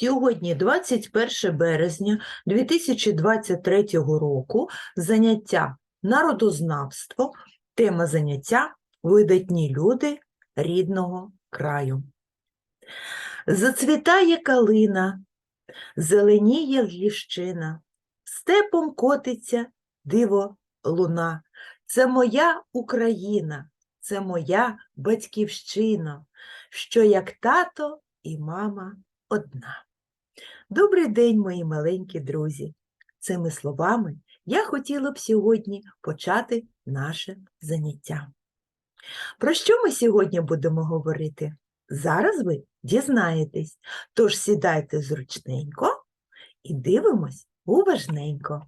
Сьогодні 21 березня 2023 року заняття народознавство, тема заняття видатні люди рідного краю. Зацвітає калина, зеленіє ліщина, степом котиться диво луна. Це моя Україна, це моя батьківщина, що як тато і мама одна. Добрий день, мої маленькі друзі! Цими словами я хотіла б сьогодні почати наше заняття. Про що ми сьогодні будемо говорити? Зараз ви дізнаєтесь, тож сідайте зручненько і дивимось уважненько.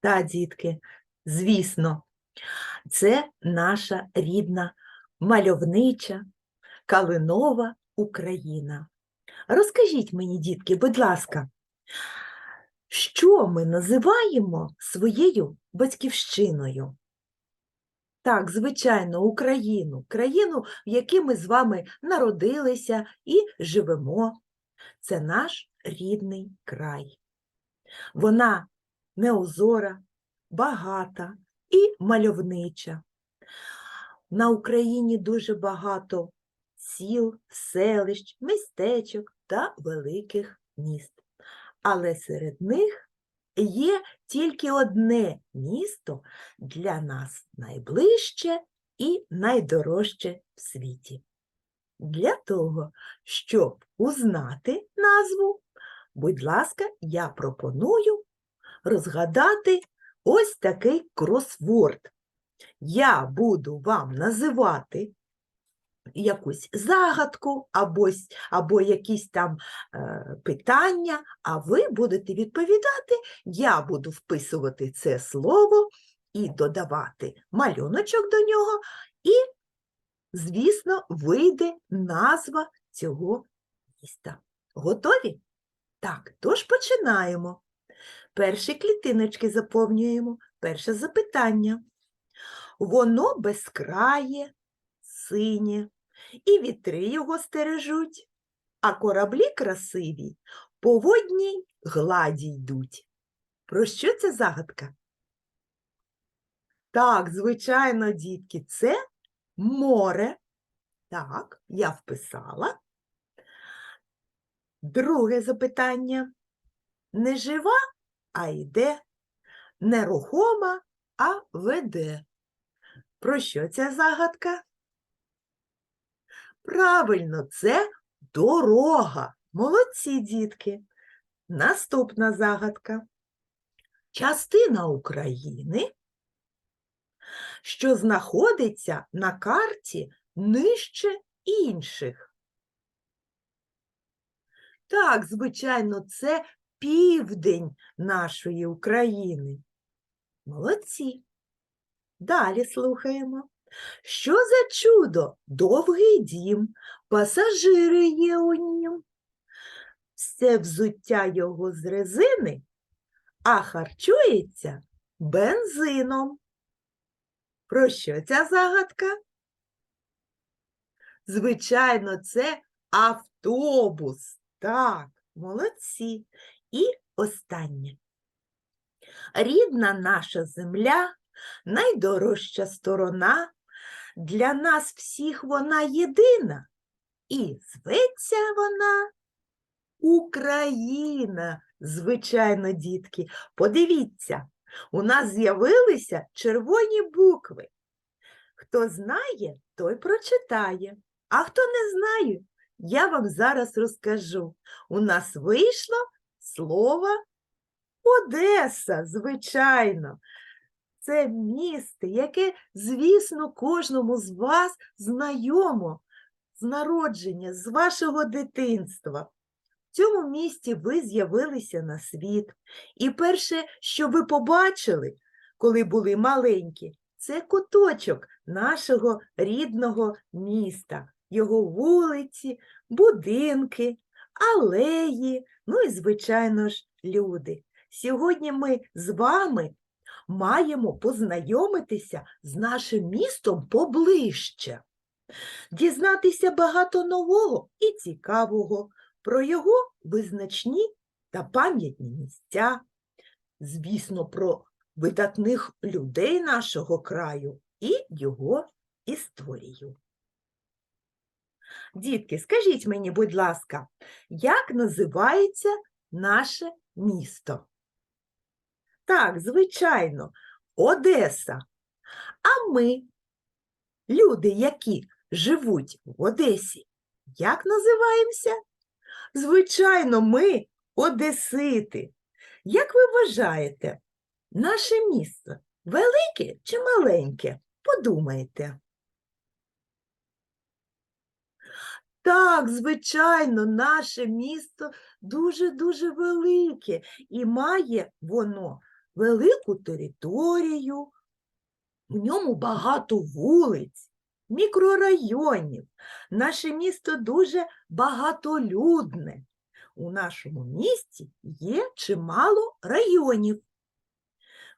Та, дітки, звісно, це наша рідна мальовнича калинова Україна. Розкажіть мені, дітки, будь ласка, що ми називаємо своєю батьківщиною? Так, звичайно, Україну, країну, в якій ми з вами народилися і живемо. Це наш рідний край. Вона неозора, багата і мальовнича. На Україні дуже багато сіл, селищ, містечок та великих міст. Але серед них є тільки одне місто для нас найближче і найдорожче в світі. Для того, щоб узнати назву, будь ласка, я пропоную розгадати ось такий кросворд. Я буду вам називати якусь загадку або, або якісь там е, питання, а ви будете відповідати, я буду вписувати це слово і додавати малюночок до нього, і, звісно, вийде назва цього міста. Готові? Так, тож починаємо. Перші клітиночки заповнюємо. Перше запитання. Воно безкрає, синє, і вітри його стережуть, а кораблі красиві по водній гладі йдуть. Про що ця загадка? Так, звичайно, дітки, це море. Так, я вписала. Друге запитання. Не жива, а йде, нерухома, а веде. Про що ця загадка? Правильно, це дорога. Молодці, дітки. Наступна загадка. Частина України, що знаходиться на карті нижче інших. Так, звичайно, це південь нашої України. Молодці. Далі слухаємо. Що за чудо? Довгий дім, пасажири є у нім. Все взуття його з резини, а харчується бензином. Про що ця загадка? Звичайно, це автобус. Так, молодці. І останнє. Рідна наша земля, найдорожча сторона, для нас всіх вона єдина, і зветься вона Україна. Звичайно, дітки, подивіться, у нас з'явилися червоні букви. Хто знає, той прочитає, а хто не знає, я вам зараз розкажу. У нас вийшло слово Одеса, звичайно. Це місто, яке, звісно, кожному з вас знайомо з народження, з вашого дитинства. В цьому місті ви з'явилися на світ. І перше, що ви побачили, коли були маленькі, це куточок нашого рідного міста, його вулиці, будинки, алеї, ну і, звичайно ж, люди. Сьогодні ми з вами маємо познайомитися з нашим містом поближче. дізнатися багато нового і цікавого про його визначні та пам'ятні місця, звісно, про видатних людей нашого краю і його історію. Дітки, скажіть мені, будь ласка, як називається наше місто? Так, звичайно, Одеса. А ми, люди, які живуть в Одесі, як називаємося? Звичайно, ми одесити. Як ви вважаєте, наше місто велике чи маленьке? Подумайте. Так, звичайно, наше місто дуже-дуже велике і має воно велику територію, в ньому багато вулиць, мікрорайонів. Наше місто дуже багатолюдне. У нашому місті є чимало районів.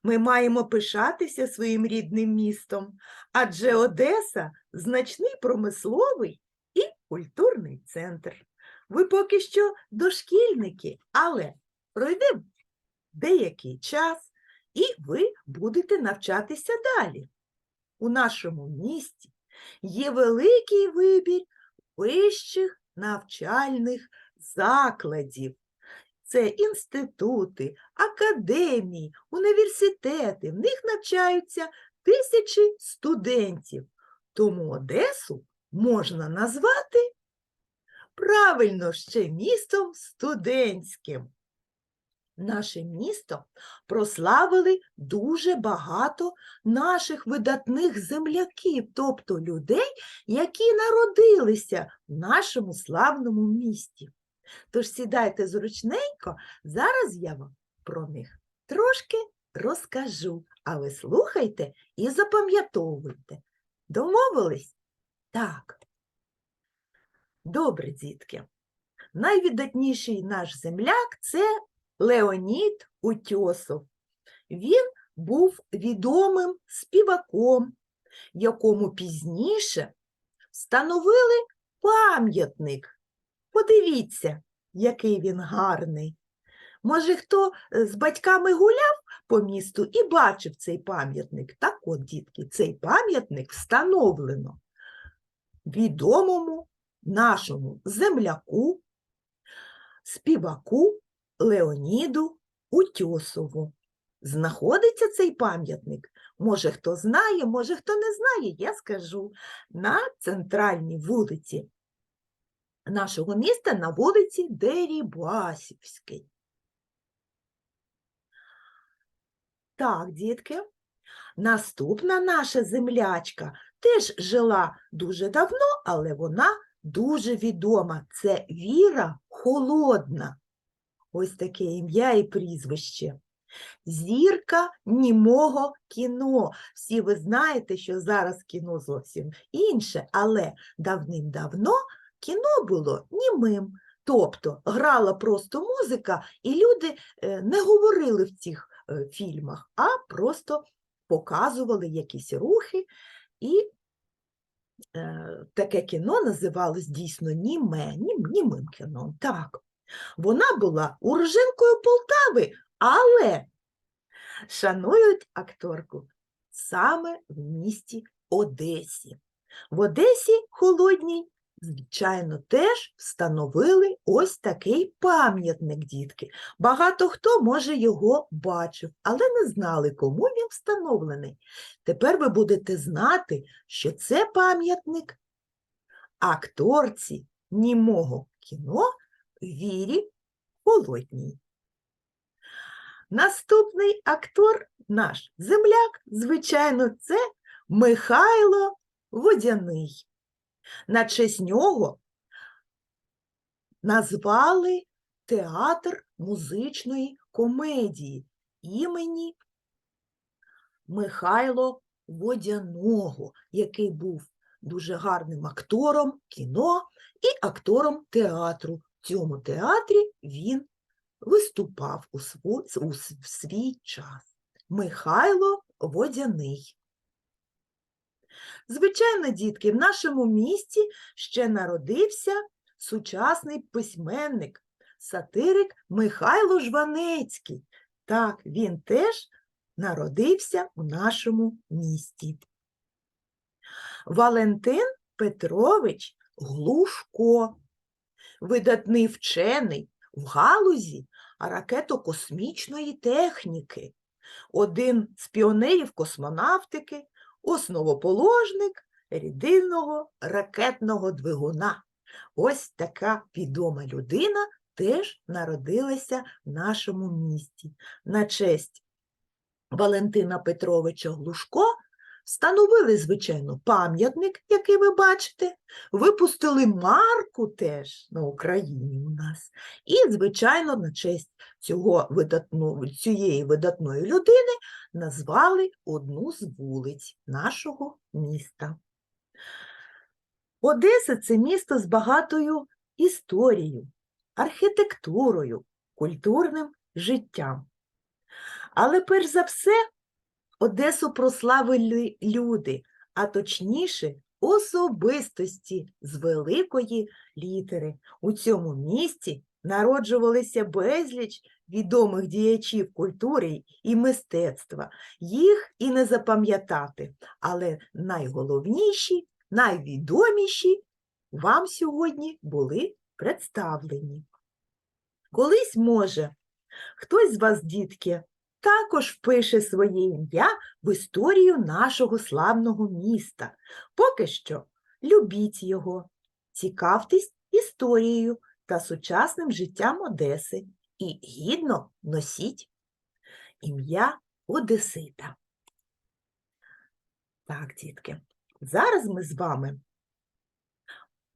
Ми маємо пишатися своїм рідним містом, адже Одеса значний промисловий і культурний центр. Ви поки що дошкільники, але пройде деякий час, і ви будете навчатися далі. У нашому місті є великий вибір вищих навчальних закладів. Це інститути, академії, університети. В них навчаються тисячі студентів. Тому Одесу можна назвати правильно ще містом студентським. Наше місто прославили дуже багато наших видатних земляків, тобто людей, які народилися в нашому славному місті. Тож сідайте зручненько, зараз я вам про них трошки розкажу, а ви слухайте і запам'ятовуйте. Домовились? Так. Добре, дітки. Найвідатніший наш земляк це Леонід Утьосов. Він був відомим співаком, якому пізніше встановили пам'ятник. Подивіться, який він гарний. Може, хто е, з батьками гуляв по місту і бачив цей пам'ятник? Так от, дітки, цей пам'ятник встановлено відомому нашому земляку, співаку Леоніду Утьосову. Знаходиться цей пам'ятник. Може, хто знає, може, хто не знає, я скажу, на центральній вулиці нашого міста на вулиці Дерібасівській. Так, дітки, наступна наша землячка теж жила дуже давно, але вона дуже відома. Це Віра Холодна. Ось таке ім'я і прізвище. Зірка німого кіно. Всі ви знаєте, що зараз кіно зовсім інше, але давним-давно кіно було німим. Тобто грала просто музика, і люди е, не говорили в цих е, фільмах, а просто показували якісь рухи, і е, таке кіно називалось дійсно німе, нім, німим кіном. Так. Вона була уроженкою Полтави, але шанують акторку саме в місті Одесі. В Одесі холодній, звичайно, теж встановили ось такий пам'ятник, дітки. Багато хто, може, його бачив, але не знали, кому він встановлений. Тепер ви будете знати, що це пам'ятник акторці німого кіно Вірі Холодній. Наступний актор наш земляк, звичайно, це Михайло Водяний. На честь нього назвали театр музичної комедії імені Михайло Водяного, який був дуже гарним актором кіно і актором театру. Цьому театрі він виступав у свій, у свій час. Михайло Водяний. Звичайно, дітки, в нашому місті ще народився сучасний письменник, сатирик Михайло Жванецький. Так, він теж народився у нашому місті. Валентин Петрович Глушко, видатний вчений в галузі ракетокосмічної техніки, один з піонерів космонавтики, основоположник рідинного ракетного двигуна. Ось така відома людина теж народилася в нашому місті. На честь Валентина Петровича Глушко встановили, звичайно, пам'ятник, який ви бачите, випустили марку теж на Україні у нас. І, звичайно, на честь цього видатну, цієї видатної людини назвали одну з вулиць нашого міста. Одеса це місто з багатою історією, архітектурою, культурним життям. Але перш за все Одесу прославили люди, а точніше особистості з великої літери. У цьому місті народжувалися безліч відомих діячів культури і мистецтва. Їх і не запам'ятати, але найголовніші, найвідоміші вам сьогодні були представлені. Колись, може, хтось з вас, дітки, також впише своє ім'я в історію нашого славного міста. Поки що любіть його, цікавтесь історією та сучасним життям Одеси і гідно носіть ім'я Одесита. Так, дітки, зараз ми з вами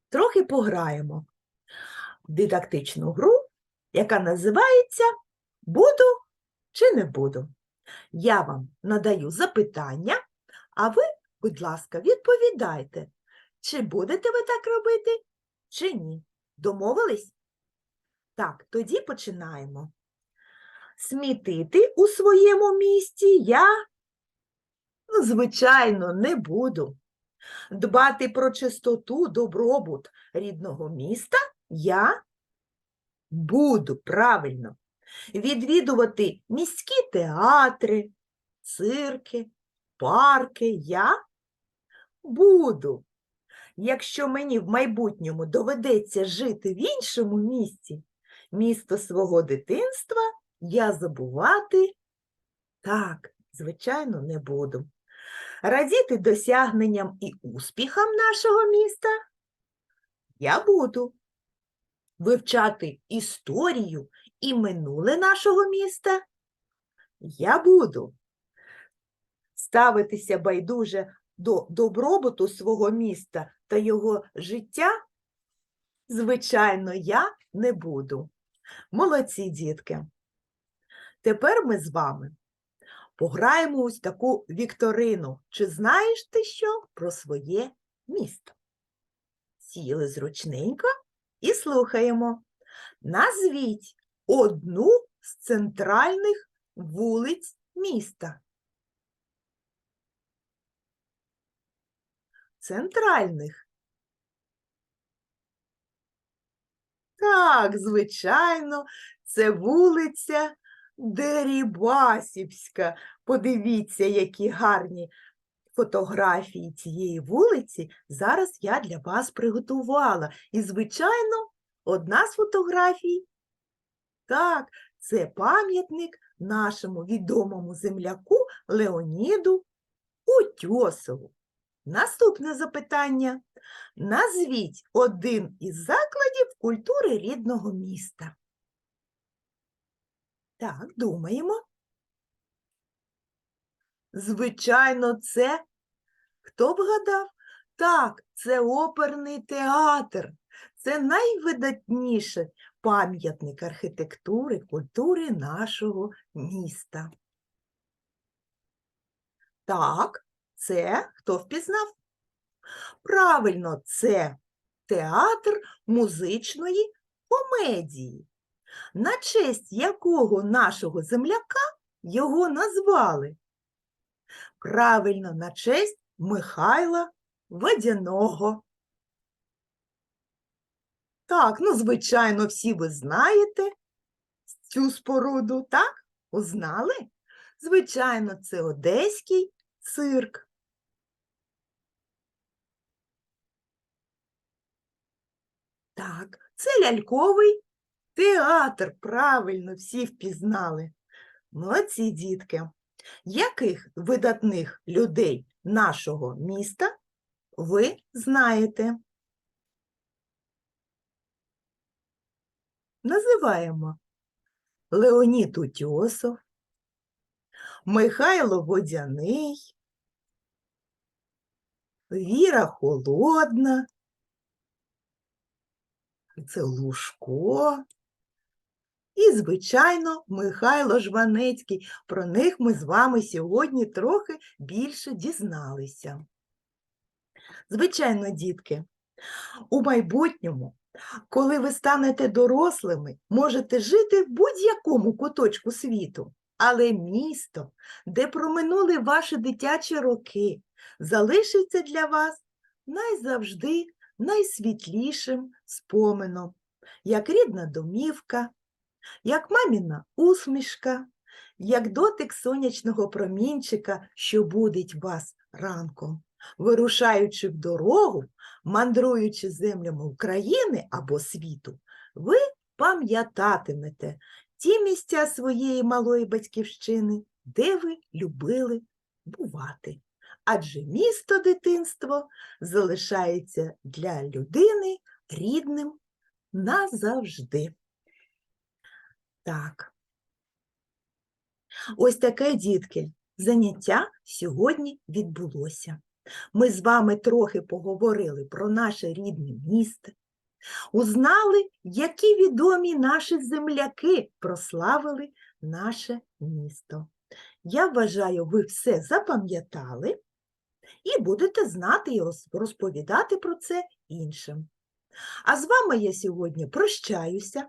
трохи пограємо в дидактичну гру, яка називається Буду чи не буду. Я вам надаю запитання, а ви, будь ласка, відповідайте, чи будете ви так робити, чи ні. Домовились? Так, тоді починаємо. Смітити у своєму місті я, ну, звичайно, не буду. Дбати про чистоту, добробут рідного міста я буду правильно відвідувати міські театри, цирки, парки я буду. Якщо мені в майбутньому доведеться жити в іншому місті, місто свого дитинства я забувати так, звичайно, не буду. Радіти досягненням і успіхам нашого міста я буду. Вивчати історію і минуле нашого міста я буду. Ставитися байдуже до добробуту свого міста та його життя, звичайно, я не буду. Молодці, дітки. Тепер ми з вами пограємо ось таку вікторину. Чи знаєш ти що про своє місто? Сіли зручненько і слухаємо. Назвіть одну з центральних вулиць міста. Центральних. Так, звичайно, це вулиця Дерібасівська. Подивіться, які гарні фотографії цієї вулиці зараз я для вас приготувала. І, звичайно, одна з фотографій так, це пам'ятник нашому відомому земляку Леоніду Утьосову. Наступне запитання. Назвіть один із закладів культури рідного міста. Так, думаємо. Звичайно, це хто б гадав? Так, це оперний театр. Це найвидатніший пам'ятник архітектури, культури нашого міста. Так, це хто впізнав? Правильно, це театр музичної комедії, на честь якого нашого земляка його назвали. Правильно, на честь Михайла водяного. Так, ну, звичайно, всі ви знаєте цю споруду, так? Узнали? Звичайно, це одеський цирк. Так, це ляльковий театр. Правильно, всі впізнали. Молодці, дітки. Яких видатних людей нашого міста ви знаєте? Називаємо Леонід Утьосов, Михайло Водяний, Віра Холодна, це Лужко. І, звичайно, Михайло Жванецький. Про них ми з вами сьогодні трохи більше дізналися. Звичайно, дітки, у майбутньому, коли ви станете дорослими, можете жити в будь-якому куточку світу, але місто, де проминули ваші дитячі роки, залишиться для вас найзавжди найсвітлішим споменом, як рідна домівка, як маміна усмішка, як дотик сонячного промінчика, що будить вас ранком. Вирушаючи в дорогу, мандруючи землями України або світу, ви пам'ятатимете ті місця своєї малої батьківщини, де ви любили бувати. Адже місто дитинство залишається для людини рідним назавжди. Так. Ось таке, дітки, заняття сьогодні відбулося. Ми з вами трохи поговорили про наше рідне місто, узнали, які відомі наші земляки прославили наше місто. Я вважаю, ви все запам'ятали і будете знати і розповідати про це іншим. А з вами я сьогодні прощаюся.